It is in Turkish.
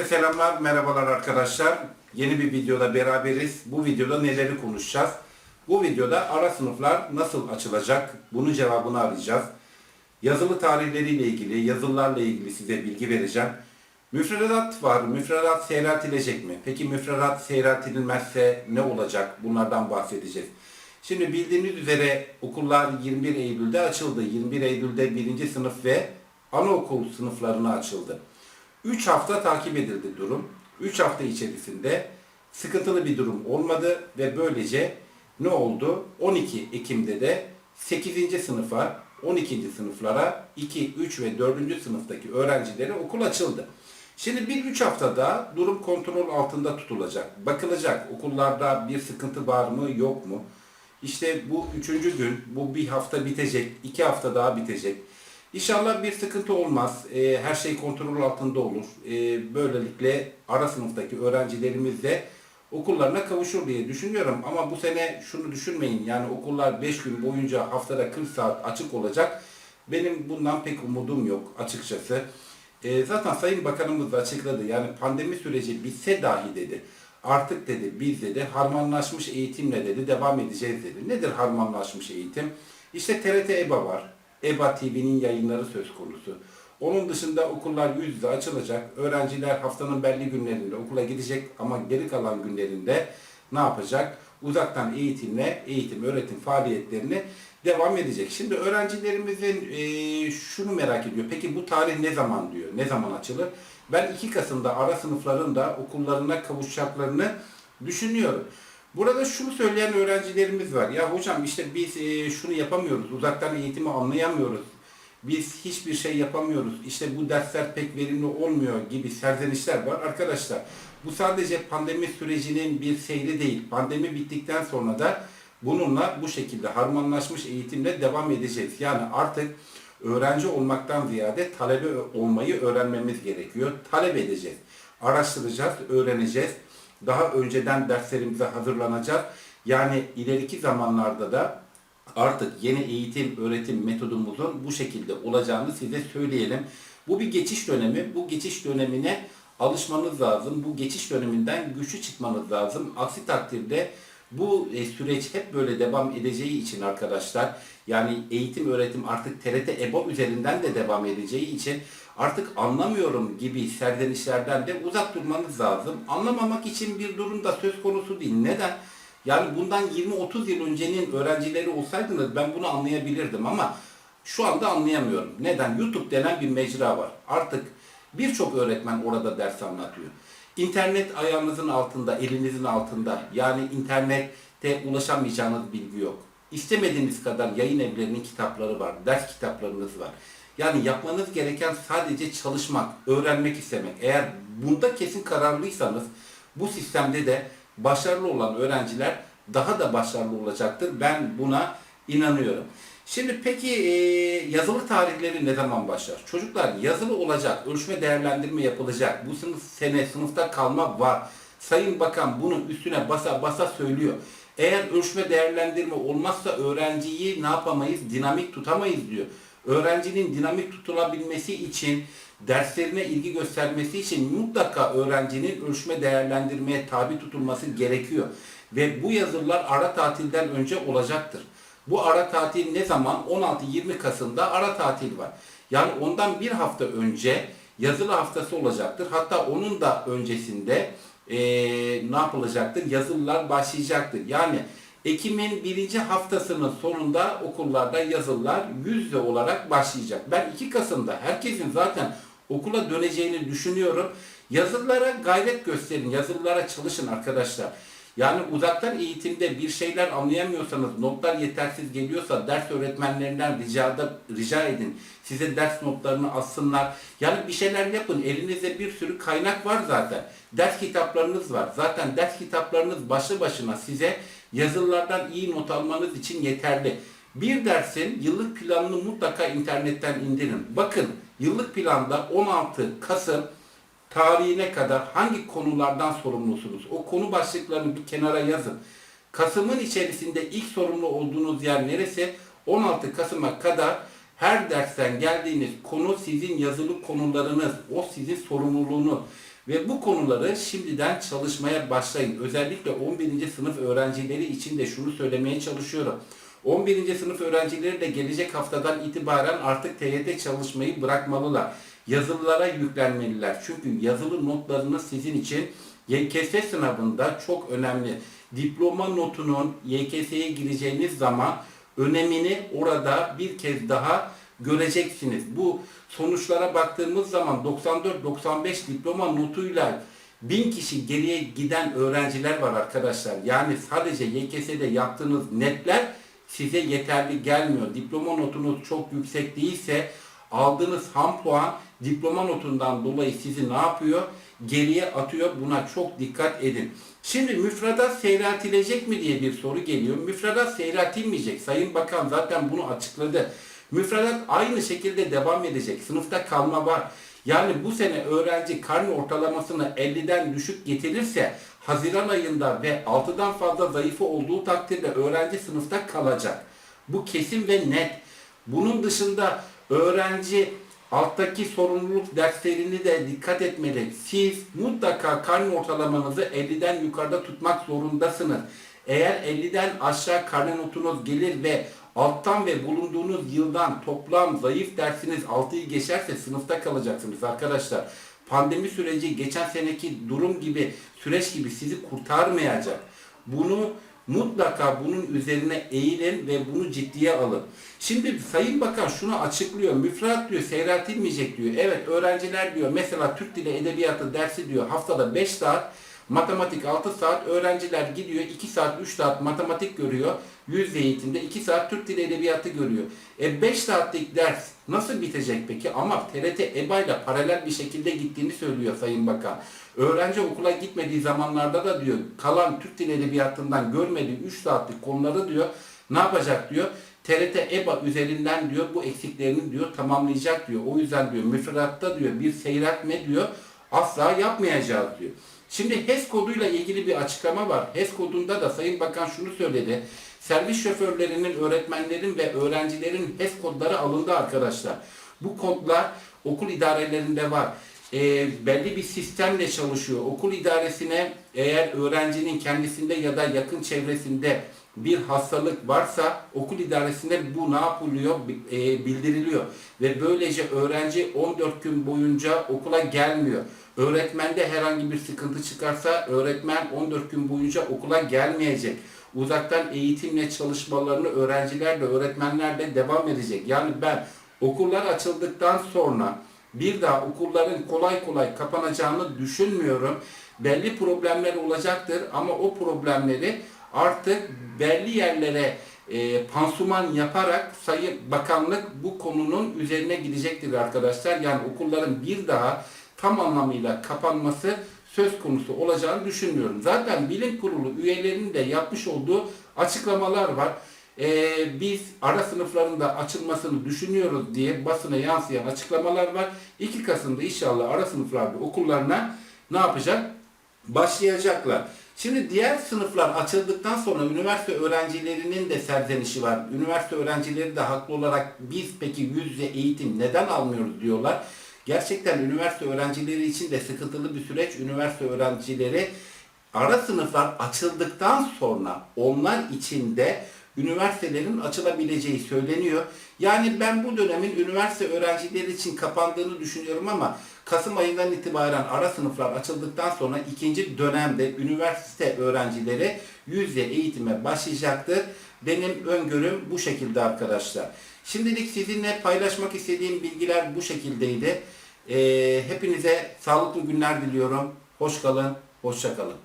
Öncelikle selamlar, merhabalar arkadaşlar. Yeni bir videoda beraberiz. Bu videoda neleri konuşacağız? Bu videoda ara sınıflar nasıl açılacak? Bunun cevabını arayacağız. Yazılı tarihleriyle ilgili, yazılılarla ilgili size bilgi vereceğim. Müfredat var. Müfredat seyreltilecek mi? Peki müfredat seyreltilmezse ne olacak? Bunlardan bahsedeceğiz. Şimdi bildiğiniz üzere okullar 21 Eylül'de açıldı. 21 Eylül'de birinci sınıf ve anaokul sınıflarına açıldı. 3 hafta takip edildi durum. 3 hafta içerisinde sıkıntılı bir durum olmadı ve böylece ne oldu? 12 Ekim'de de 8. sınıfa, 12. sınıflara 2, 3 ve 4. sınıftaki öğrencilere okul açıldı. Şimdi bir 3 haftada durum kontrol altında tutulacak. Bakılacak okullarda bir sıkıntı var mı yok mu? İşte bu üçüncü gün, bu bir hafta bitecek, iki hafta daha bitecek. İnşallah bir sıkıntı olmaz. Ee, her şey kontrol altında olur. Ee, böylelikle ara sınıftaki öğrencilerimiz de okullarına kavuşur diye düşünüyorum. Ama bu sene şunu düşünmeyin. Yani okullar 5 gün boyunca haftada 40 saat açık olacak. Benim bundan pek umudum yok açıkçası. Ee, zaten Sayın Bakanımız da açıkladı. Yani pandemi süreci bitse dahi dedi. Artık dedi biz dedi harmanlaşmış eğitimle dedi devam edeceğiz dedi. Nedir harmanlaşmış eğitim? İşte TRT EBA var. EBA TV'nin yayınları söz konusu. Onun dışında okullar yüz yüze açılacak. Öğrenciler haftanın belli günlerinde okula gidecek ama geri kalan günlerinde ne yapacak? Uzaktan eğitimle eğitim, öğretim faaliyetlerini devam edecek. Şimdi öğrencilerimizin e, şunu merak ediyor. Peki bu tarih ne zaman diyor? Ne zaman açılır? Ben 2 Kasım'da ara sınıfların da okullarına kavuşacaklarını düşünüyorum. Burada şunu söyleyen öğrencilerimiz var. Ya hocam işte biz e, şunu yapamıyoruz. Uzaktan eğitimi anlayamıyoruz. Biz hiçbir şey yapamıyoruz. İşte bu dersler pek verimli olmuyor gibi serzenişler var. Arkadaşlar bu sadece pandemi sürecinin bir seyri değil. Pandemi bittikten sonra da bununla bu şekilde harmanlaşmış eğitimle devam edeceğiz. Yani artık öğrenci olmaktan ziyade talebe olmayı öğrenmemiz gerekiyor. Talep edeceğiz. Araştıracağız, öğreneceğiz. Daha önceden derslerimize hazırlanacağız. Yani ileriki zamanlarda da artık yeni eğitim öğretim metodumuzun bu şekilde olacağını size söyleyelim. Bu bir geçiş dönemi. Bu geçiş dönemine alışmanız lazım. Bu geçiş döneminden güçlü çıkmanız lazım. Aksi takdirde bu e, süreç hep böyle devam edeceği için arkadaşlar yani eğitim öğretim artık TRT EBA üzerinden de devam edeceği için artık anlamıyorum gibi serzenişlerden de uzak durmanız lazım. Anlamamak için bir durum da söz konusu değil. Neden? Yani bundan 20-30 yıl öncenin öğrencileri olsaydınız ben bunu anlayabilirdim ama şu anda anlayamıyorum. Neden? YouTube denen bir mecra var. Artık birçok öğretmen orada ders anlatıyor. İnternet ayağınızın altında, elinizin altında. Yani internette ulaşamayacağınız bilgi yok. İstemediğiniz kadar yayın evlerinin kitapları var, ders kitaplarınız var. Yani yapmanız gereken sadece çalışmak, öğrenmek istemek. Eğer bunda kesin kararlıysanız bu sistemde de başarılı olan öğrenciler daha da başarılı olacaktır. Ben buna inanıyorum. Şimdi peki e, yazılı tarihleri ne zaman başlar? Çocuklar yazılı olacak, ölçme değerlendirme yapılacak. Bu sınıf sene sınıfta kalma var. Sayın Bakan bunun üstüne basa basa söylüyor. Eğer ölçme değerlendirme olmazsa öğrenciyi ne yapamayız? Dinamik tutamayız diyor. Öğrencinin dinamik tutulabilmesi için, derslerine ilgi göstermesi için mutlaka öğrencinin ölçme değerlendirmeye tabi tutulması gerekiyor. Ve bu yazılar ara tatilden önce olacaktır. Bu ara tatil ne zaman? 16-20 Kasım'da ara tatil var. Yani ondan bir hafta önce yazılı haftası olacaktır. Hatta onun da öncesinde eee, ne yapılacaktır? Yazılılar başlayacaktır. Yani Ekim'in birinci haftasının sonunda okullarda yazılılar yüz yüze olarak başlayacak. Ben 2 Kasım'da herkesin zaten okula döneceğini düşünüyorum. Yazılılara gayret gösterin, yazılılara çalışın arkadaşlar. Yani uzaktan eğitimde bir şeyler anlayamıyorsanız, notlar yetersiz geliyorsa ders öğretmenlerinden ricada, rica edin. Size ders notlarını alsınlar. Yani bir şeyler yapın. Elinizde bir sürü kaynak var zaten. Ders kitaplarınız var. Zaten ders kitaplarınız başlı başına size yazılardan iyi not almanız için yeterli. Bir dersin yıllık planını mutlaka internetten indirin. Bakın yıllık planda 16 Kasım tarihine kadar hangi konulardan sorumlusunuz? O konu başlıklarını bir kenara yazın. Kasım'ın içerisinde ilk sorumlu olduğunuz yer neresi? 16 Kasım'a kadar her dersten geldiğiniz konu sizin yazılı konularınız, o sizin sorumluluğunuz. Ve bu konuları şimdiden çalışmaya başlayın. Özellikle 11. sınıf öğrencileri için de şunu söylemeye çalışıyorum. 11. sınıf öğrencileri de gelecek haftadan itibaren artık TYT çalışmayı bırakmalılar. Yazılılara yüklenmeliler. Çünkü yazılı notlarınız sizin için YKS sınavında çok önemli. Diploma notunun YKS'ye gireceğiniz zaman önemini orada bir kez daha göreceksiniz. Bu sonuçlara baktığımız zaman 94-95 diploma notuyla 1000 kişi geriye giden öğrenciler var arkadaşlar. Yani sadece YKS'de yaptığınız netler size yeterli gelmiyor. Diploma notunuz çok yüksek değilse aldığınız ham puan diploma notundan dolayı sizi ne yapıyor? Geriye atıyor. Buna çok dikkat edin. Şimdi müfredat seyreltilecek mi diye bir soru geliyor. Müfredat seyreltilmeyecek. Sayın Bakan zaten bunu açıkladı. Müfredat aynı şekilde devam edecek. Sınıfta kalma var. Yani bu sene öğrenci karne ortalamasını 50'den düşük getirirse Haziran ayında ve 6'dan fazla zayıfı olduğu takdirde öğrenci sınıfta kalacak. Bu kesin ve net. Bunun dışında öğrenci alttaki sorumluluk derslerini de dikkat etmeli. Siz mutlaka karne ortalamanızı 50'den yukarıda tutmak zorundasınız. Eğer 50'den aşağı karne notunuz gelir ve alttan ve bulunduğunuz yıldan toplam zayıf dersiniz 6'yı geçerse sınıfta kalacaksınız arkadaşlar. Pandemi süreci geçen seneki durum gibi süreç gibi sizi kurtarmayacak. Bunu mutlaka bunun üzerine eğilin ve bunu ciddiye alın. Şimdi Sayın Bakan şunu açıklıyor. Müfredat diyor seyreltilmeyecek diyor. Evet öğrenciler diyor mesela Türk Dili Edebiyatı dersi diyor haftada 5 saat Matematik 6 saat, öğrenciler gidiyor 2 saat 3 saat matematik görüyor. Yüz eğitimde 2 saat Türk Dili Edebiyatı görüyor. E 5 saatlik ders nasıl bitecek peki? Ama TRT EBA ile paralel bir şekilde gittiğini söylüyor Sayın Bakan. Öğrenci okula gitmediği zamanlarda da diyor kalan Türk Dili Edebiyatı'ndan görmediği 3 saatlik konuları diyor ne yapacak diyor. TRT EBA üzerinden diyor bu eksiklerini diyor tamamlayacak diyor. O yüzden diyor müfredatta diyor bir seyretme diyor asla yapmayacağız diyor. Şimdi HES koduyla ilgili bir açıklama var. HES kodunda da Sayın Bakan şunu söyledi. Servis şoförlerinin, öğretmenlerin ve öğrencilerin HES kodları alındı arkadaşlar. Bu kodlar okul idarelerinde var. E, belli bir sistemle çalışıyor. Okul idaresine eğer öğrencinin kendisinde ya da yakın çevresinde bir hastalık varsa okul idaresine bu ne yapılıyor? E, bildiriliyor. Ve böylece öğrenci 14 gün boyunca okula gelmiyor. Öğretmende herhangi bir sıkıntı çıkarsa öğretmen 14 gün boyunca okula gelmeyecek. Uzaktan eğitimle çalışmalarını öğrencilerle, öğretmenlerle devam edecek. Yani ben okullar açıldıktan sonra bir daha okulların kolay kolay kapanacağını düşünmüyorum. Belli problemler olacaktır ama o problemleri artık belli yerlere e, pansuman yaparak Sayın Bakanlık bu konunun üzerine gidecektir arkadaşlar. Yani okulların bir daha tam anlamıyla kapanması söz konusu olacağını düşünmüyorum. Zaten bilim kurulu üyelerinin de yapmış olduğu açıklamalar var. Ee, biz ara sınıflarında açılmasını düşünüyoruz diye basına yansıyan açıklamalar var. 2 Kasım'da inşallah ara sınıflarda okullarına ne yapacak? Başlayacaklar. Şimdi diğer sınıflar açıldıktan sonra üniversite öğrencilerinin de serzenişi var. Üniversite öğrencileri de haklı olarak biz peki yüz yüze eğitim neden almıyoruz diyorlar. Gerçekten üniversite öğrencileri için de sıkıntılı bir süreç. Üniversite öğrencileri ara sınıflar açıldıktan sonra onlar için de üniversitelerin açılabileceği söyleniyor. Yani ben bu dönemin üniversite öğrencileri için kapandığını düşünüyorum ama Kasım ayından itibaren ara sınıflar açıldıktan sonra ikinci dönemde üniversite öğrencileri yüzde eğitime başlayacaktır. Benim öngörüm bu şekilde arkadaşlar. Şimdilik sizinle paylaşmak istediğim bilgiler bu şekildeydi. Ee, hepinize sağlıklı günler diliyorum. Hoş kalın, hoşça kalın.